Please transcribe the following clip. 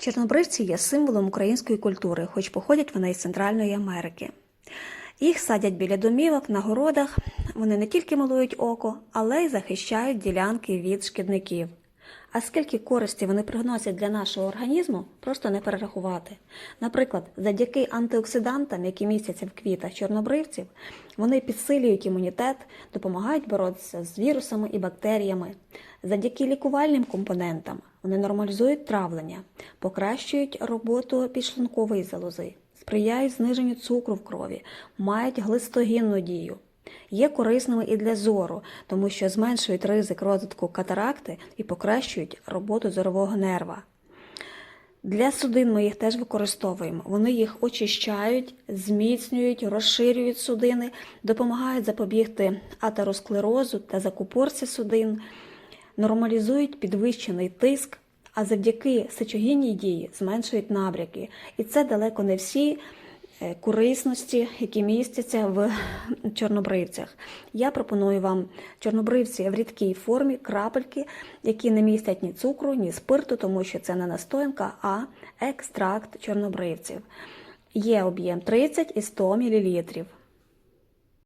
Чорнобривці є символом української культури, хоч походять вони із Центральної Америки. Їх садять біля домівок, на городах. Вони не тільки милують око, але й захищають ділянки від шкідників. А скільки користі вони приносять для нашого організму, просто не перерахувати. Наприклад, завдяки антиоксидантам, які містяться в квітах чорнобривців, вони підсилюють імунітет, допомагають боротися з вірусами і бактеріями. Завдяки лікувальним компонентам вони нормалізують травлення, покращують роботу підшлункової залози, сприяють зниженню цукру в крові, мають глистогінну дію. Є корисними і для зору, тому що зменшують ризик розвитку катаракти і покращують роботу зорового нерва. Для судин ми їх теж використовуємо. Вони їх очищають, зміцнюють, розширюють судини, допомагають запобігти атеросклерозу та закупорці судин, нормалізують підвищений тиск, а завдяки сечогінній дії зменшують набряки. І це далеко не всі корисності, які містяться в чорнобривцях. Я пропоную вам чорнобривці в рідкій формі, крапельки, які не містять ні цукру, ні спирту, тому що це не настоянка, а екстракт чорнобривців. Є об'єм 30 і 100 мл.